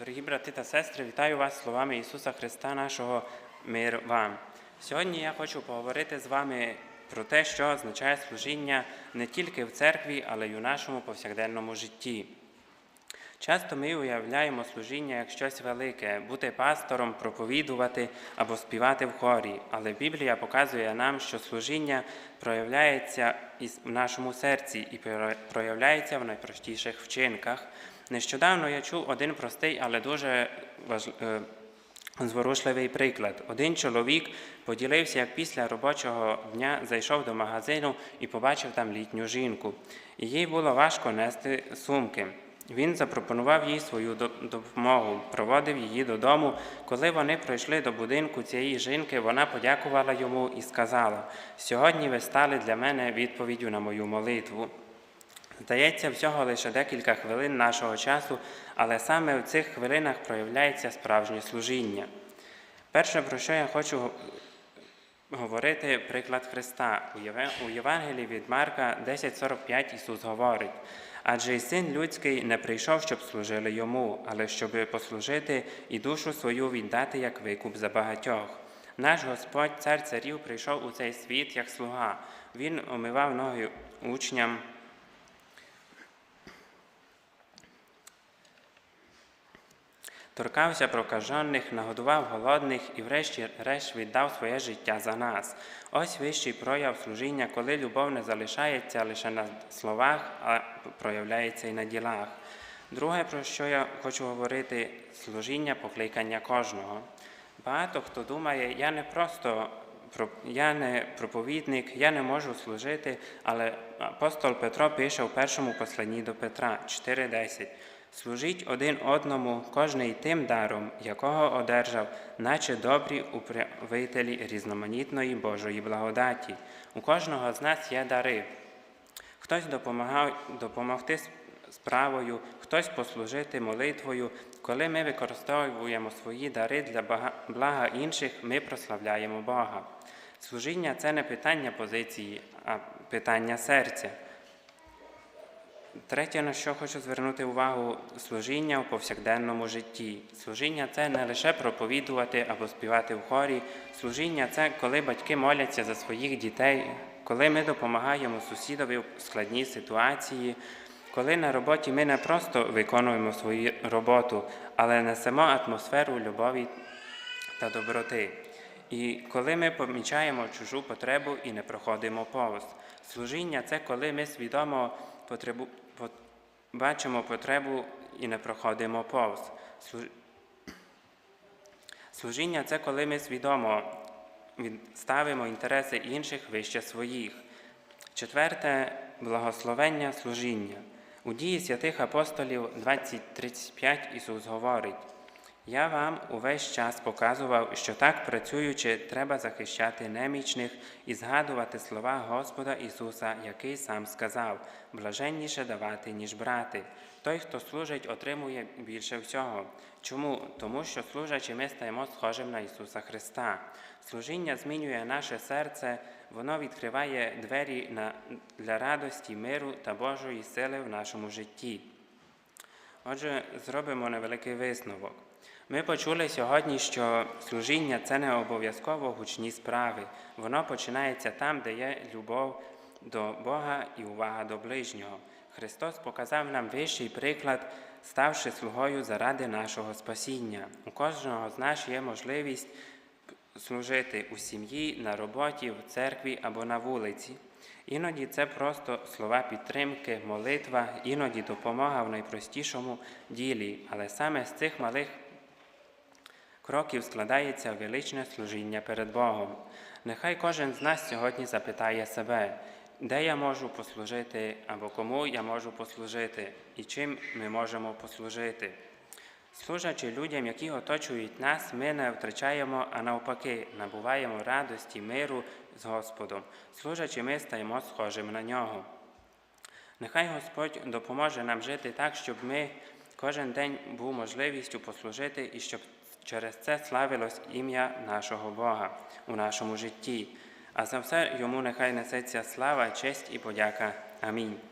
Дорогі брати та сестри, вітаю вас словами Ісуса Христа, нашого мир вам. Сьогодні я хочу поговорити з вами про те, що означає служіння не тільки в церкві, але й у нашому повсякденному житті. Часто ми уявляємо служіння як щось велике, бути пастором, проповідувати або співати в хорі. Але Біблія показує нам, що служіння проявляється в нашому серці і проявляється в найпростіших вчинках. Нещодавно я чув один простий, але дуже е, Зворушливий приклад. Один чоловік поділився, як після робочого дня зайшов до магазину і побачив там літню жінку. Їй було важко нести сумки. Він запропонував їй свою допомогу, проводив її додому. Коли вони прийшли до будинку цієї жінки, вона подякувала йому і сказала: Сьогодні ви стали для мене відповіддю на мою молитву. Здається, всього лише декілька хвилин нашого часу, але саме в цих хвилинах проявляється справжнє служіння. Перше, про що я хочу говорити, приклад Христа. У Євангелії від Марка 10.45 Ісус говорить, адже і син людський не прийшов, щоб служили йому, але щоб послужити і душу свою віддати як викуп за багатьох. Наш Господь, цар царів, прийшов у цей світ як слуга. Він омивав ноги учням. Торкався прокажених, нагодував голодних і врешті-решт віддав своє життя за нас. Ось вищий прояв служіння, коли любов не залишається лише на словах, а проявляється і на ділах. Друге, про що я хочу говорити, служіння покликання кожного. Багато хто думає, я не просто я не проповідник, я не можу служити, але апостол Петро пише у першому посланні до Петра 4.10. Служіть один одному, кожний тим даром, якого одержав, наче добрі управителі різноманітної Божої благодаті. У кожного з нас є дари. Хтось допомагав допомогти справою, хтось послужити молитвою. Коли ми використовуємо свої дари для блага інших, ми прославляємо Бога. Служіння це не питання позиції, а питання серця. Третє, на що хочу звернути увагу, служіння у повсякденному житті. Служіння це не лише проповідувати або співати в хорі. Служіння це коли батьки моляться за своїх дітей, коли ми допомагаємо сусідові в складній ситуації, коли на роботі ми не просто виконуємо свою роботу, але несемо атмосферу любові та доброти. І коли ми помічаємо чужу потребу і не проходимо повз. Служіння це коли ми свідомо потребу, по- бачимо потребу і не проходимо повз. Служіння це коли ми свідомо ставимо інтереси інших вище своїх. Четверте благословення служіння. У дії святих апостолів 20.35 Ісус говорить: Я вам увесь час показував, що так працюючи, треба захищати немічних і згадувати слова Господа Ісуса, який сам сказав: блаженніше давати, ніж брати. Той, хто служить, отримує більше всього. Чому? Тому що служачи, ми стаємо схожим на Ісуса Христа. Служіння змінює наше серце, воно відкриває двері для радості, миру та Божої сили в нашому житті. Отже, зробимо невеликий висновок. Ми почули сьогодні, що служіння це не обов'язково гучні справи. Воно починається там, де є любов до Бога і увага до ближнього. Христос показав нам вищий приклад, ставши слугою заради нашого спасіння. У кожного з нас є можливість служити у сім'ї, на роботі, в церкві або на вулиці. Іноді це просто слова підтримки, молитва, іноді допомога в найпростішому ділі, але саме з цих малих кроків складається величне служіння перед Богом. Нехай кожен з нас сьогодні запитає себе, де я можу послужити або кому я можу послужити, і чим ми можемо послужити. Служачи людям, які оточують нас, ми не втрачаємо, а навпаки, набуваємо радості, миру з Господом. Служачи, ми стаємо схожими на нього. Нехай Господь допоможе нам жити так, щоб ми кожен день був можливістю послужити і щоб через це славилось ім'я нашого Бога у нашому житті. А за все йому нехай несеться слава, честь і подяка. Амінь.